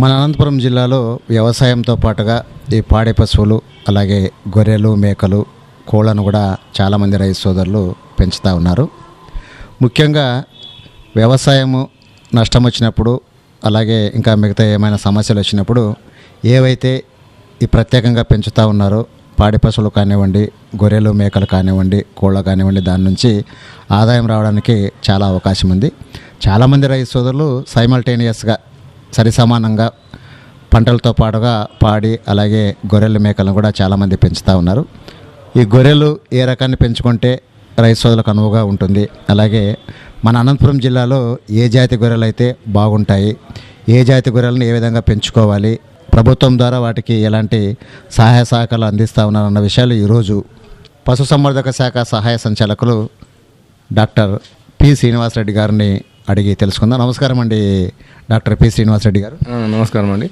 మన అనంతపురం జిల్లాలో వ్యవసాయంతో పాటుగా ఈ పాడి పశువులు అలాగే గొర్రెలు మేకలు కోళ్ళను కూడా చాలామంది రైతు సోదరులు పెంచుతూ ఉన్నారు. ముఖ్యంగా వ్యవసాయము నష్టం వచ్చినప్పుడు అలాగే ఇంకా మిగతా ఏమైనా సమస్యలు వచ్చినప్పుడు ఏవైతే ఈ ప్రత్యేకంగా పెంచుతూ ఉన్నారో పాడి పశువులు కానివ్వండి గొర్రెలు మేకలు కానివ్వండి కోళ్ళ కానివ్వండి దాని నుంచి ఆదాయం రావడానికి చాలా అవకాశం ఉంది. చాలామంది రైతు సోదరులు సైమల్టేనియస్గా సరి సమానంగా పంటలతో పాటుగా పాడి అలాగే గొర్రెల మేకలను కూడా చాలామంది పెంచుతూ ఉన్నారు. ఈ గొర్రెలు ఏ రకాన్ని పెంచుకుంటే రైతు సోదరులకు అనువుగా ఉంటుంది? అలాగే మన అనంతపురం జిల్లాలో ఏ జాతి గొర్రెలు అయితే బాగుంటాయి ఏ జాతి గొర్రెలను ఏ విధంగా పెంచుకోవాలి ప్రభుత్వం ద్వారా వాటికి ఎలాంటి సహాయ సహకారాలు అందిస్తూ ఉన్నారన్న విషయాలు ఈరోజు పశుసంవర్ధక శాఖ సహాయ సంచాలకులు డాక్టర్ పి శ్రీనివాసరెడ్డి గారిని అడిగి తెలుసుకుందాం. నమస్కారం అండి. డాక్టర్ పి శ్రీనివాసరెడ్డి గారు. నమస్కారం అండి.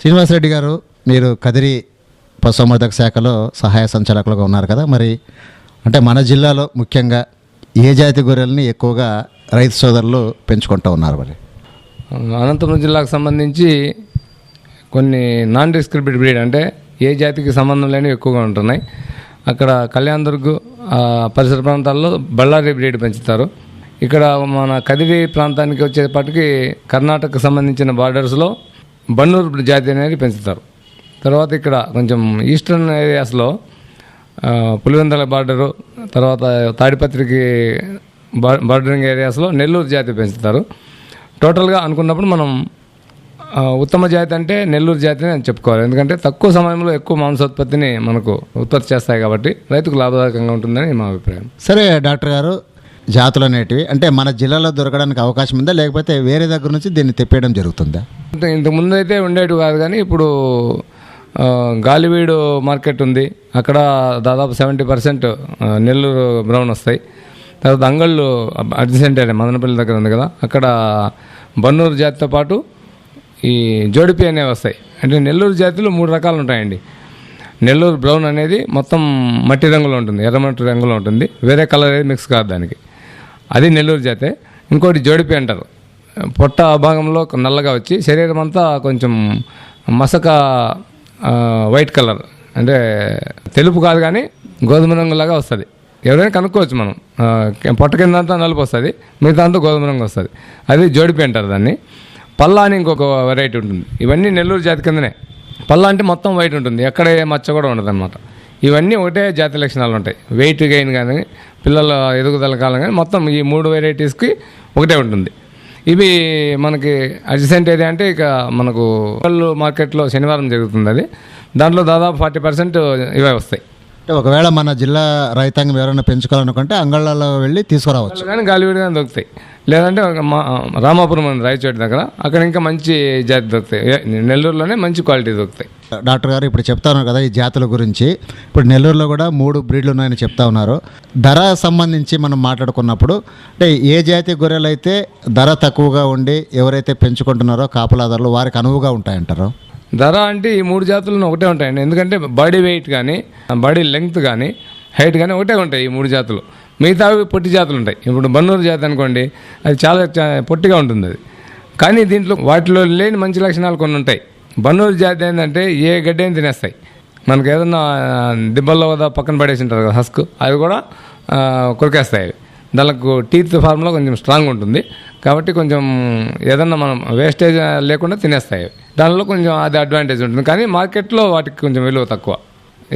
శ్రీనివాసరెడ్డి గారు మీరు కదిరి పశుసంవర్ధక శాఖలో సహాయ సంచాలకులుగా ఉన్నారు కదా మరి అంటే మన జిల్లాలో ముఖ్యంగా ఏ జాతి గొర్రెల్ని ఎక్కువగా రైతు సోదరులు పెంచుకుంటూ ఉన్నారు మరి? అనంతపురం జిల్లాకు సంబంధించి కొన్ని నాన్ డిస్క్రిప్టివ్ బ్రీడ్ అంటే ఏ జాతికి సంబంధం లేనివి ఎక్కువగా ఉంటున్నాయి. అక్కడ కళ్యాణ్ దుర్గ్ పరిసర ప్రాంతాల్లో బళ్ళారి బ్రీడ్ పెంచుతారు. ఇక్కడ మన కదిరి ప్రాంతానికి వచ్చేపాటికి కర్ణాటకకు సంబంధించిన బార్డర్స్లో బన్నూరు జాతి అనేది పెంచుతారు. తర్వాత ఇక్కడ కొంచెం ఈస్టర్న్ ఏరియాస్లో పులివెందల బార్డరు తర్వాత తాడిపత్రికి బార్డరింగ్ ఏరియాస్లో నెల్లూరు జాతి పెంచుతారు. టోటల్గా అనుకున్నప్పుడు మనం ఉత్తమ జాతి అంటే నెల్లూరు జాతిని అని చెప్పుకోవాలి. ఎందుకంటే తక్కువ సమయంలో ఎక్కువ మాంసోత్పత్తిని మనకు ఉత్పత్తి చేస్తాయి కాబట్టి రైతుకు లాభదాయకంగా ఉంటుందని మా అభిప్రాయం. సరే డాక్టర్ గారు జాతులు అనేటివి అంటే మన జిల్లాలో దొరకడానికి అవకాశం ఉందా? లేకపోతే వేరే దగ్గర నుంచి దీన్ని తెప్పేయడం జరుగుతుందా? ఇంతకుముందు అయితే ఉండేవి కాదు కానీ ఇప్పుడు గాలివీడు మార్కెట్ ఉంది. అక్కడ దాదాపు సెవెంటీ పర్సెంట్ నెల్లూరు బ్రౌన్ వస్తాయి. తర్వాత అంగళ్ళు అడ్జసెంట్ అనే మదనపల్లి దగ్గర ఉంది కదా. అక్కడ బన్నూరు జాతితో పాటు ఈ జోడిపి అనేవి వస్తాయి. అంటే నెల్లూరు జాతిలో మూడు రకాలు ఉంటాయండి. నెల్లూరు బ్రౌన్ అనేది మొత్తం మట్టి రంగులో ఉంటుంది ఎర్రమట్టి రంగులో ఉంటుంది. వేరే కలర్ అనేది మిక్స్ కాదు దానికి. అది నెల్లూరు జాతే. ఇంకోటి జోడిపి అంటారు. పొట్ట భాగంలో నల్లగా వచ్చి శరీరం అంతా కొంచెం మసక వైట్ కలర్. అంటే తెలుపు కాదు కానీ గోధుమ రంగులాగా వస్తుంది. ఎవరైనా కనుక్కోవచ్చు మనం. పొట్ట కింద అంతా నలుపు వస్తుంది మిగతా అంతా గోధుమ రంగు వస్తుంది. అది జోడిపి అంటారు దాన్ని. పల్లా అని ఇంకొక వెరైటీ ఉంటుంది. ఇవన్నీ నెల్లూరు జాతి కిందనే. పల్లా అంటే మొత్తం వైట్ ఉంటుంది. ఎక్కడ మచ్చ కూడా ఉండదు అనమాట ఇవన్నీ ఒకటే జాతి లక్షణాలు ఉంటాయి. వెయిట్ గెయిన్ కానీ పిల్లల ఎదుగుదల కాలం కానీ మొత్తం ఈ మూడు వెరైటీస్కి ఒకటే ఉంటుంది. ఇవి మనకి అడ్జసెంట్ ఏరియా అంటే ఇక మనకు పళ్ళు మార్కెట్లో శనివారం జరుగుతుంది అది. దాంట్లో దాదాపు ఫార్టీ పర్సెంట్ ఇవే వస్తాయి. అంటే ఒకవేళ మన జిల్లా రైతాంగం ఎవరైనా పెంచుకోవాలనుకుంటే అంగళ్ళలో వెళ్ళి తీసుకురావచ్చు. కానీ గాలివీడు కానీ దొరుకుతాయి. లేదంటే మా రామాపురం రాయచోటి దగ్గర. అక్కడ ఇంకా మంచి జాతి దొరుకుతాయి. నెల్లూరులోనే మంచి క్వాలిటీ దొరుకుతాయి. డాక్టర్ గారు ఇప్పుడు చెప్తా ఉన్నారు కదా ఈ జాతుల గురించి. ఇప్పుడు నెల్లూరులో కూడా మూడు బ్రీడ్లు ఉన్నాయని చెప్తా ఉన్నారు. ధర సంబంధించి మనం మాట్లాడుకున్నప్పుడు అంటే ఏ జాతి గొర్రెలు అయితే ధర తక్కువగా ఉండి ఎవరైతే పెంచుకుంటున్నారో కాపలాదారులు వారికి అనువుగా ఉంటాయంటారు? ధర అంటే ఈ మూడు జాతులను ఒకటే ఉంటాయండి. ఎందుకంటే బాడీ వెయిట్ కానీ బాడీ లెంగ్త్ కానీ హైట్ కానీ ఒకటే ఉంటాయి ఈ మూడు జాతులు. మిగతావి పొట్టి జాతులు ఉంటాయి. ఇప్పుడు బన్నూరు జాతి అనుకోండి అది చాలా చా- పొట్టిగా ఉంటుంది అది. కానీ దీంట్లో వాటిలో లేని మంచి లక్షణాలు కొన్ని ఉంటాయి. బన్నూరు జాతి ఏంటంటే ఏ గడ్డైనా తినేస్తాయి. మనకి ఏదన్నా దిబ్బల్లో కదా పక్కన పడేసి ఉంటారు కదా హస్క్ అవి కూడా కొరికేస్తాయి అవి. దానికి టీత్ ఫార్మ్లో కొంచెం స్ట్రాంగ్ ఉంటుంది. కాబట్టి కొంచెం ఏదన్నా మనం వేస్టేజ్ లేకుండా తినేస్తాయి దానిలో కొంచెం అది అడ్వాంటేజ్ ఉంటుంది. కానీ మార్కెట్లో వాటికి కొంచెం విలువ తక్కువ.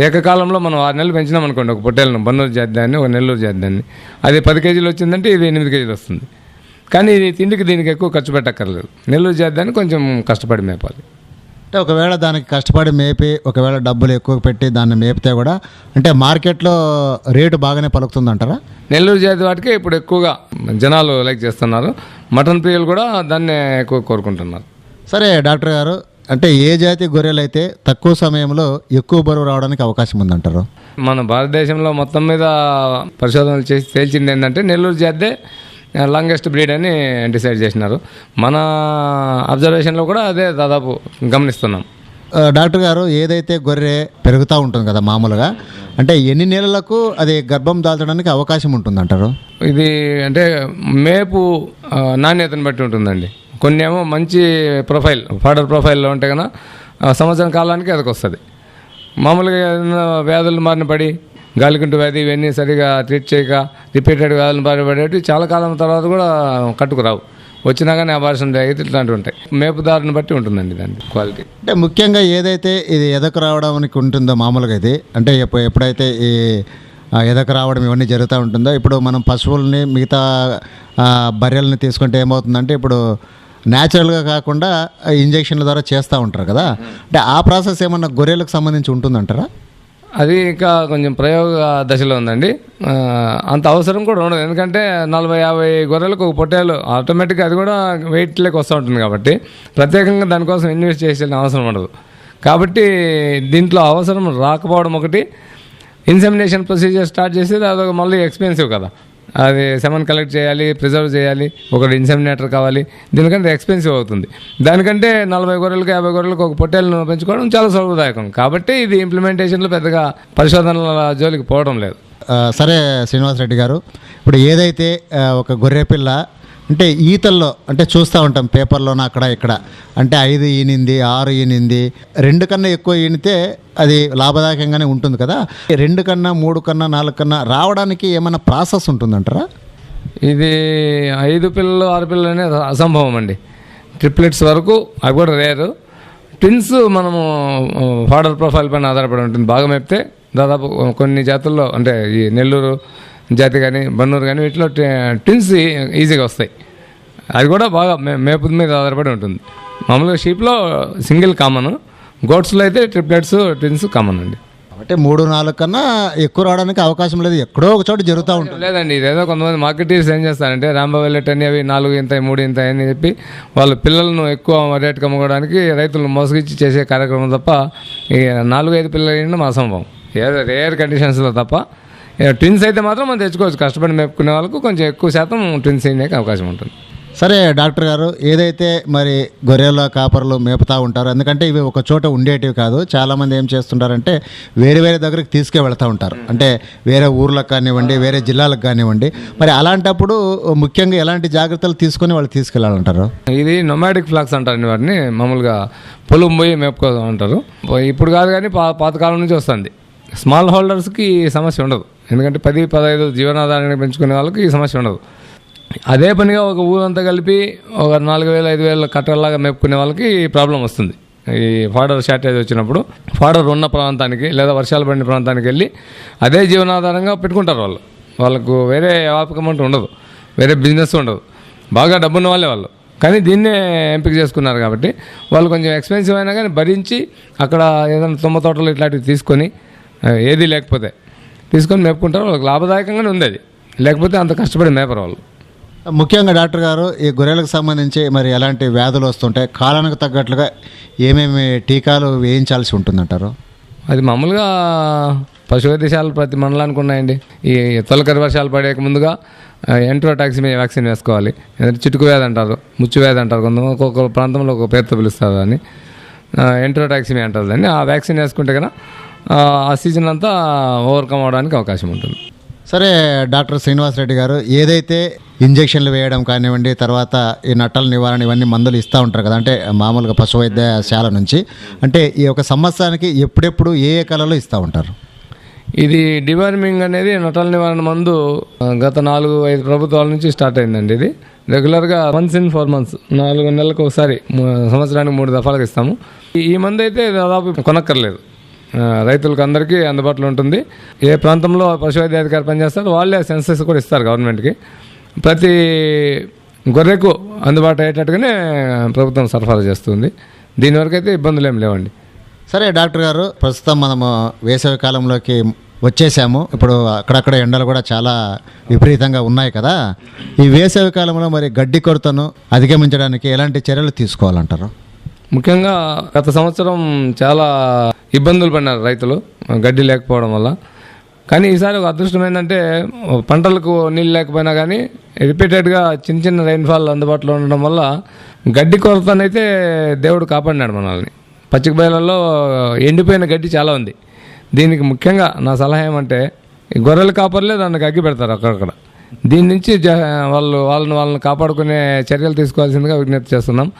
ఏకకాలంలో మనం ఆరు నెలలు పెంచినాం అనుకోండి ఒక పొట్టేలను బన్నూరు చేద్దాన్ని ఒక నెల్లూరు చేద్దాన్ని అది పది కేజీలు వచ్చిందంటే ఇది ఎనిమిది కేజీలు వస్తుంది. కానీ ఇది తిండికి దీనికి ఎక్కువ ఖర్చు పెట్టక్కర్లేదు. నెల్లూరు జాతి కొంచెం కష్టపడి మేపాలి. అంటే ఒకవేళ దానికి కష్టపడి మేపి ఒకవేళ డబ్బులు ఎక్కువ పెట్టి దాన్ని మేపితే కూడా అంటే మార్కెట్లో రేటు బాగానే పలుకుతుందంటారా? నెల్లూరు జాతి వాటికి ఇప్పుడు ఎక్కువగా జనాలు లైక్ చేస్తున్నారు. మటన్ ప్రియులు కూడా దాన్నే ఎక్కువ కోరుకుంటున్నారు. సరే డాక్టర్ గారు అంటే ఏ జాతి గొర్రెలు అయితే తక్కువ సమయంలో ఎక్కువ బరువు రావడానికి అవకాశం ఉందంటారు? మన భారతదేశంలో మొత్తం మీద పరిశోధనలు చేసి తేల్చింది ఏంటంటే నెల్లూరు జాతే లాంగెస్ట్ బ్రీడ్ అని డిసైడ్ చేసినారు. మన అబ్జర్వేషన్లో కూడా అదే దాదాపు గమనిస్తున్నాం. డాక్టర్ గారు ఏదైతే గొర్రె పెరుగుతూ ఉంటుంది కదా మామూలుగా అంటే ఎన్ని నెలలకు అది గర్భం దాల్చడానికి అవకాశం ఉంటుందంటారు? ఇది అంటే మేపు నాణ్యతను బట్టి ఉంటుందండి. కొన్ని ఏమో మంచి ప్రొఫైల్ ఫాడర్ ప్రొఫైల్లో ఉంటే కనుక సంవత్సరం కాలానికి అదికి వస్తుంది. మామూలుగా ఏదైనా వ్యాధులు మారిన పడి గాలికుంటు వ్యాధి ఇవన్నీ సరిగా ట్రీట్ చేయక రిపీటెడ్ వ్యాధులు పడేవి చాలా కాలం తర్వాత కూడా కట్టుకురావు. వచ్చినా కానీ అబార్షన్ అయితే ఇట్లాంటివి ఉంటాయి. మేపుదారుని బట్టి ఉంటుందండి దాని క్వాలిటీ అంటే ముఖ్యంగా ఏదైతే ఇది ఎదకు రావడానికి ఉంటుందో మామూలుగా ఇది అంటే ఎప్పు- ఎప్పుడైతే ఈ ఎదకు రావడం ఇవన్నీ జరుగుతూ ఉంటుందో ఇప్పుడు మనం పశువుల్ని మిగతా బర్రెల్ని తీసుకుంటే ఏమవుతుందంటే ఇప్పుడు న్యాచురల్గా కాకుండా ఇంజక్షన్ల ద్వారా చేస్తూ ఉంటారు కదా. అంటే ఆ ప్రాసెస్ ఏమన్నా గొర్రెలకు సంబంధించి ఉంటుందంటారా? అది ఇంకా కొంచెం ప్రయోగ దశలో ఉందండి అంత అవసరం కూడా ఉండదు. ఎందుకంటే నలభై యాభై గొర్రెలకు ఒక పొట్టేలు ఆటోమేటిక్గా అది కూడా వెయిట్ లెక్క వస్తూ ఉంటుంది కాబట్టి ప్రత్యేకంగా దానికోసం ఇన్వెస్ట్ చేసిన అవసరం ఉండదు. కాబట్టి దీంట్లో అవసరం రాకపోవడం ఒకటి. ఇన్సెమినేషన్ ప్రొసీజర్ స్టార్ట్ చేసేది అదొక మళ్ళీ ఎక్స్పెన్సివ్ కదా. అది సెమన్ కలెక్ట్ చేయాలి ప్రిజర్వ్ చేయాలి ఒకటి ఇన్సెమినేటర్ కావాలి. దీనికంటే ఎక్స్పెన్సివ్ అవుతుంది. దానికంటే నలభై గొర్రెలకు యాభై గొర్రెలకు ఒక పొట్టేళ్ళను పెంచుకోవడం చాలా సులభదాయకం కాబట్టి ఇది ఇంప్లిమెంటేషన్లో పెద్దగా పరిశోధనల జోలికి పోవడం లేదు. సరే శ్రీనివాసరెడ్డి గారు ఇప్పుడు ఏదైతే ఒక గొర్రె పిల్ల అంటే ఈతల్లో అంటే చూస్తూ ఉంటాం పేపర్లోన అక్కడ ఇక్కడ. అంటే ఐదు ఈనింది ఆరు ఈనింది రెండు కన్నా ఎక్కువ ఈనితే అది లాభదాయకంగానే ఉంటుంది కదా. రెండు కన్నా మూడు కన్నా నాలుగు కన్నా రావడానికి ఏమైనా ప్రాసెస్ ఉంటుందంటారా? ఇది ఐదు పిల్లలు ఆరు పిల్లలు అనేది అసంభవం అండి. ట్రిప్లెట్స్ వరకు అవి కూడా రేరు. ట్విన్స్ మనము ఫాడర్ ప్రొఫైల్ పైన ఆధారపడి ఉంటుంది. బాగా మేపితే దాదాపు కొన్ని జాతుల్లో అంటే ఈ నెల్లూరు జాతి కానీ బన్నూరు కానీ వీటిలో ట్విన్స్ ఈజీగా వస్తాయి. అది కూడా బాగా మే మేపు మీద ఆధారపడి ఉంటుంది. మామూలుగా షీప్లో సింగిల్ కామన్ గోట్స్లో అయితే ట్రిప్లెట్స్ ట్విన్స్ కామన్ అండి. అంటే మూడు నాలుగు కన్నా ఎక్కువ రావడానికి అవకాశం లేదు. ఎక్కడో ఒక చోట జరుగుతూ ఉంటుంది. లేదండి ఇదేదో కొంతమంది మార్కెటీర్స్ ఏం చేస్తారంటే రాంబో వెళ్ళట్ అని అవి నాలుగు ఇంత మూడు ఇంత అని చెప్పి వాళ్ళ పిల్లలను ఎక్కువ రేటుకి అమ్ముకోవడానికి రైతులను మోసగిచ్చి చేసే కార్యక్రమం తప్ప ఈ నాలుగు ఐదు పిల్లలు అయినా మా అసంభవం రేర్ కండిషన్స్లో తప్ప ట్విన్స్ అయితే మాత్రం మనం తెచ్చుకోవచ్చు. కష్టపడి మేపుకునే వాళ్ళకు కొంచెం ఎక్కువ శాతం ట్విన్స్ అయ్యే అవకాశం ఉంటుంది. సరే డాక్టర్ గారు ఏదైతే మరి గొర్రెల కాపర్లు మేపుతా ఉంటారు ఎందుకంటే ఇవి ఒక చోట ఉండేటివి కాదు చాలామంది ఏం చేస్తుంటారంటే వేరే వేరే దగ్గరికి తీసుకే వెళ్తూ ఉంటారు. అంటే వేరే ఊర్లకు కానివ్వండి వేరే జిల్లాలకు కానివ్వండి. మరి అలాంటప్పుడు ముఖ్యంగా ఎలాంటి జాగ్రత్తలు తీసుకొని వాళ్ళు తీసుకెళ్ళాలంటారు ఇది నొమాటిక్ ఫ్లాక్స్ అంటారండి వాటిని. మామూలుగా పొలం పోయి మేపుకో అంటారు ఇప్పుడు కాదు కానీ పా పాతకాలం నుంచి వస్తుంది. స్మాల్ హోల్డర్స్కి సమస్య ఉండదు. ఎందుకంటే పది పదహైదు జీవనాధారాన్ని పెంచుకునే వాళ్ళకి ఈ సమస్య ఉండదు. అదే పనిగా ఒక ఊరంతా కలిపి ఒక నాలుగు వేల ఐదు వేల కట్టలాగా మేపుకునే వాళ్ళకి ప్రాబ్లం వస్తుంది. ఈ ఫాడర్ షార్టేజ్ వచ్చినప్పుడు ఫాడర్ ఉన్న ప్రాంతానికి లేదా వర్షాలు పడిన ప్రాంతానికి వెళ్ళి అదే జీవనాధారంగా పెట్టుకుంటారు వాళ్ళు. వాళ్ళకు వేరే వ్యాపకం అంటూ ఉండదు. వేరే బిజినెస్ ఉండదు. బాగా డబ్బున్న వాళ్ళే వాళ్ళు. కానీ దీన్నే ఎంపిక చేసుకున్నారు కాబట్టి వాళ్ళు కొంచెం ఎక్స్పెన్సివ్ అయినా కానీ భరించి అక్కడ ఏదైనా తుమ్మ తోటలు ఇట్లాంటివి తీసుకొని ఏది లేకపోతే తీసుకొని మేపుకుంటారు వాళ్ళకి లాభదాయకంగానే ఉంది అది. లేకపోతే అంత కష్టపడి మేపరు వాళ్ళు. ముఖ్యంగా డాక్టర్ గారు ఈ గొర్రెలకు సంబంధించి మరి ఎలాంటి వ్యాధులు వస్తుంటాయి కాలానికి తగ్గట్లుగా ఏమేమి టీకాలు వేయించాల్సి ఉంటుందంటారు? అది మామూలుగా పశు వైద్యశాలలు ప్రతి మండలానికి ఉన్నాయండి. ఈ తొలకరి వర్షాలు పడేక ముందుగా ఎంట్రోటాక్సిమి వ్యాక్సిన్ వేసుకోవాలి. చిటుకు వ్యాధి అంటారు ముచ్చు వ్యాధి అంటారు కొంతమంది ఒక్కొక్క ప్రాంతంలో ఒక పేరుతో పిలుస్తారు దాన్ని. ఎంట్రోటాక్సిమి అంటారు దాన్ని. ఆ వ్యాక్సిన్ వేసుకుంటే కనుక ఆ సీజన్ అంతా ఓవర్కమ్ అవడానికి అవకాశం ఉంటుంది. సరే డాక్టర్ శ్రీనివాసరెడ్డి గారు ఏదైతే ఇంజక్షన్లు వేయడం కానివ్వండి తర్వాత ఈ నట్టల నివారణ ఇవన్నీ మందులు ఇస్తూ ఉంటారు కదా అంటే మామూలుగా పశు వైద్యశాల నుంచి అంటే ఈ యొక్క సంవత్సరానికి ఎప్పుడెప్పుడు ఏ ఏ కళలో ఇస్తూ ఉంటారు? ఇది డివార్మింగ్ అనేది నటల నివారణ మందు గత నాలుగు ఐదు ప్రభుత్వాల నుంచి స్టార్ట్ అయిందండి ఇది. రెగ్యులర్గా వన్స్ ఇన్ ఫోర్ మంత్స్ నాలుగు నెలలకు ఒకసారి సంవత్సరానికి మూడు దఫాలకు ఇస్తాము. ఈ- మందు అయితే దాదాపు కొనక్కర్లేదు. రైతులకు అందరికీ అందుబాటులో ఉంటుంది. ఏ ప్రాంతంలో పశు వైద్యాధికారి పనిచేస్తారో వాళ్ళే సెన్సెస్ కూడా ఇస్తారు గవర్నమెంట్కి. ప్రతి గొర్రెకు అందుబాటు అయ్యేటట్టుగానే ప్రభుత్వం సరఫరా చేస్తుంది. దీనివరకు అయితే ఇబ్బందులు ఏం లేవండి. సరే డాక్టర్ గారు ప్రస్తుతం మనము వేసవి కాలంలోకి వచ్చేసాము. ఇప్పుడు అక్కడక్కడ ఎండలు కూడా చాలా విపరీతంగా ఉన్నాయి కదా. ఈ వేసవి కాలంలో మరి గడ్డి కొరతను అధిగమించడానికి ఎలాంటి చర్యలు తీసుకోవాలంటారు? ముఖ్యంగా గత సంవత్సరం చాలా ఇబ్బందులు పడినారు రైతులు గడ్డి లేకపోవడం వల్ల. కానీ ఈసారి ఒక అదృష్టం ఏంటంటే పంటలకు నీళ్ళు లేకపోయినా కానీ రిపీటెడ్గా చిన్న చిన్న రైన్ఫాల్ అందుబాటులో ఉండడం వల్ల గడ్డి కొరతనైతే దేవుడు కాపాడినాడు మనల్ని. పచ్చిక బయళ్ళల్లో ఎండిపోయిన గడ్డి చాలా ఉంది. దీనికి ముఖ్యంగా నా సలహా ఏమంటే గొర్రెలు గొర్రెల కాపర్లే దానికి అగ్గి పెడతారు అక్కడక్కడ. దీని నుంచి జ- వాళ్ళు వాళ్ళని వాళ్ళని కాపాడుకునే చర్యలు తీసుకోవాల్సిందిగా విజ్ఞప్తి చేస్తున్నాం.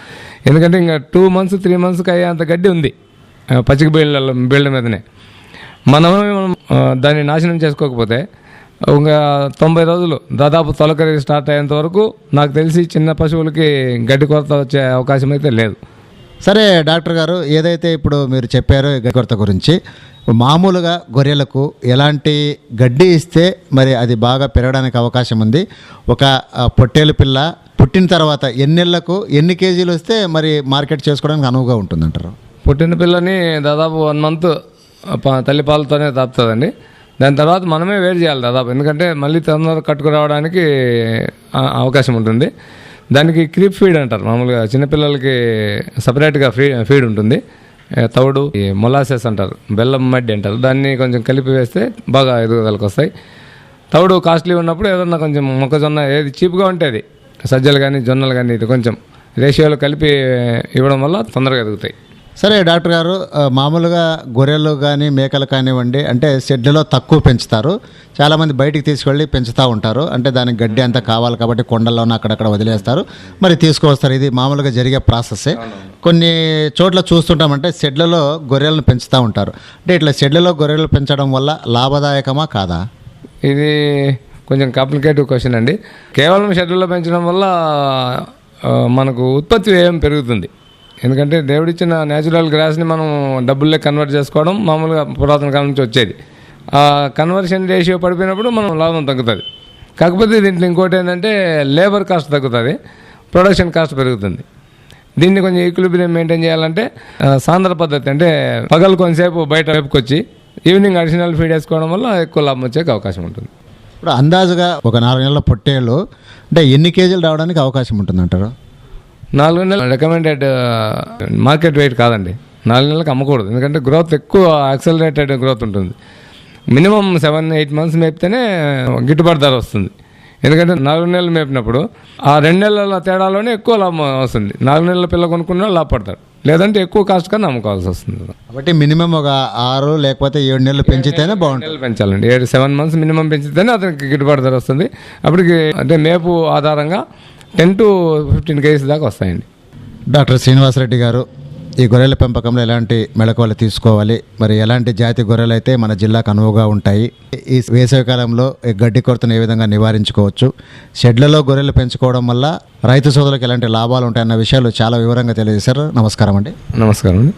ఎందుకంటే ఇంకా టూ మంత్స్ త్రీ మంత్స్కి అయ్యేంత గడ్డి ఉంది పచ్చిక బీళ్ళ బీళ్ళ మీదనే. మనం దాన్ని నాశనం చేసుకోకపోతే ఇంకా తొంభై రోజులు దాదాపు తొలకరి స్టార్ట్ అయ్యేంత వరకు నాకు తెలిసి చిన్న పశువులకి గడ్డి కొరత వచ్చే అవకాశం అయితే లేదు. సరే డాక్టర్ గారు ఏదైతే ఇప్పుడు మీరు చెప్పారో కొరత గురించి మామూలుగా గొర్రెలకు ఎలాంటి గడ్డి ఇస్తే మరి అది బాగా పెరగడానికి అవకాశం ఉంది. ఒక పొట్టేలు పిల్ల పుట్టిన తర్వాత ఎన్నెళ్ళకు ఎన్ని కేజీలు వస్తే మరి మార్కెట్ చేసుకోవడానికి అనువుగా ఉంటుందంటారు? పుట్టిన పిల్లని దాదాపు వన్ మంత్ తల్లి పాలతోనే తాపుతుందండి దాని తర్వాత మనమే వేడి చేయాలి దాదాపు. ఎందుకంటే మళ్ళీ తొందరగా కట్టుకురావడానికి అవకాశం ఉంటుంది. దానికి క్రీప్ ఫీడ్ అంటారు. మామూలుగా చిన్నపిల్లలకి సపరేట్గా ఫీ ఫీడ్ ఉంటుంది. తవుడు ఈ మొలాసెస్ అంటారు. బెల్లం మడ్డి అంటారు. దాన్ని కొంచెం కలిపి వేస్తే బాగా ఎదుగుదలకు వస్తాయి. తవుడు కాస్ట్లీ ఉన్నప్పుడు ఏదన్నా కొంచెం మొక్కజొన్న ఏది చీప్గా ఉంటే అది సజ్జలు కానీ జొన్నలు కానీ ఇది కొంచెం రేషియోలు కలిపి ఇవ్వడం వల్ల తొందరగా ఎదుగుతాయి. సరే డాక్టర్ గారు మామూలుగా గొర్రెలు కానీ మేకలు కానివ్వండి అంటే షెడ్లలో తక్కువ పెంచుతారు. చాలామంది బయటికి తీసుకెళ్ళి పెంచుతూ ఉంటారు. అంటే దానికి గడ్డి అంతా కావాలి కాబట్టి కొండల్లోనే అక్కడక్కడ వదిలేస్తారు. మరి తీసుకువస్తారు. ఇది మామూలుగా జరిగే ప్రాసెస్సే. కొన్ని చోట్ల చూస్తుంటామంటే షెడ్లలో గొర్రెలను పెంచుతూ ఉంటారు. అంటే ఇట్లా షెడ్లలో గొర్రెలు పెంచడం వల్ల లాభదాయకమా కాదా? ఇది కొంచెం కాంప్లికేటివ్ క్వశ్చన్ అండి. కేవలం షెడ్లలో పెంచడం వల్ల మనకు ఉత్పత్తి వ్యయం పెరుగుతుంది. ఎందుకంటే దేవుడిచ్చిన న్యాచురల్ గ్రాస్ని మనం డబ్బుల్లో కన్వర్ట్ చేసుకోవడం మామూలుగా పురాతన కాలం నుంచి వచ్చేది. ఆ కన్వర్షన్ రేషియో పడిపోయినప్పుడు మనం లాభం తగ్గుతుంది. కాకపోతే దీంట్లో ఇంకోటి ఏంటంటే లేబర్ కాస్ట్ తగ్గుతుంది ప్రొడక్షన్ కాస్ట్ పెరుగుతుంది. దీన్ని కొంచెం ఈక్విలిబ్రియం మెయింటైన్ చేయాలంటే సాంద్ర పద్ధతి అంటే పగలు కొంతసేపు బయట వైపుకొచ్చి ఈవినింగ్ అడిషనల్ ఫీడ్ వేసుకోవడం వల్ల ఎక్కువ లాభం వచ్చే అవకాశం ఉంటుంది. ఇప్పుడు అందాజుగా ఒక నాలుగు నెలల పొట్టేళ్ళు అంటే ఎన్ని కేజీలు రావడానికి అవకాశం ఉంటుంది అంటారు నాలుగు నెలలు రికమెండెడ్ మార్కెట్ వెయిట్ కాదండి. నాలుగు నెలలకు అమ్మకూడదు. ఎందుకంటే గ్రోత్ ఎక్కువ యాక్సలరేటెడ్ గ్రోత్ ఉంటుంది. మినిమం సెవెన్ ఎయిట్ మంత్స్ మేపితేనే గిట్టుబాటు ధర వస్తుంది. ఎందుకంటే నాలుగు నెలలు మేపినప్పుడు ఆ రెండు నెలల తేడాలోనే ఎక్కువ లాభం వస్తుంది. నాలుగు నెలల పిల్ల కొనుక్కున్న లాభపడతారు. లేదంటే ఎక్కువ కాస్ట్ కన్నా అమ్ముకోవాల్సి వస్తుంది. కాబట్టి మినిమం ఒక ఆరు లేకపోతే ఏడు నెలలు పెంచితేనే బాగుంటుంది. నెలలు పెంచాలండి. ఏడు సెవెన్ మంత్స్ మినిమం పెంచితేనే అతనికి గిట్టుబాటు ధర వస్తుంది. అప్పటికి అంటే మేపు ఆధారంగా టెన్ టు ఫిఫ్టీన్ కేజీస్ దాకా వస్తాయండి. డాక్టర్ శ్రీనివాసరెడ్డి గారు ఈ గొర్రెల పెంపకంలో ఎలాంటి మెళకువలు తీసుకోవాలి మరి ఎలాంటి జాతి గొర్రెలు అయితే మన జిల్లాకు అనువుగా ఉంటాయి ఈ వేసవికాలంలో ఈ గడ్డి కొరతను ఏ విధంగా నివారించుకోవచ్చు షెడ్లలో గొర్రెలు పెంచుకోవడం వల్ల రైతు సోదరులకు ఎలాంటి లాభాలు ఉంటాయన్న విషయాలు చాలా వివరంగా తెలియజేశారు. నమస్కారం అండి. నమస్కారం అండి.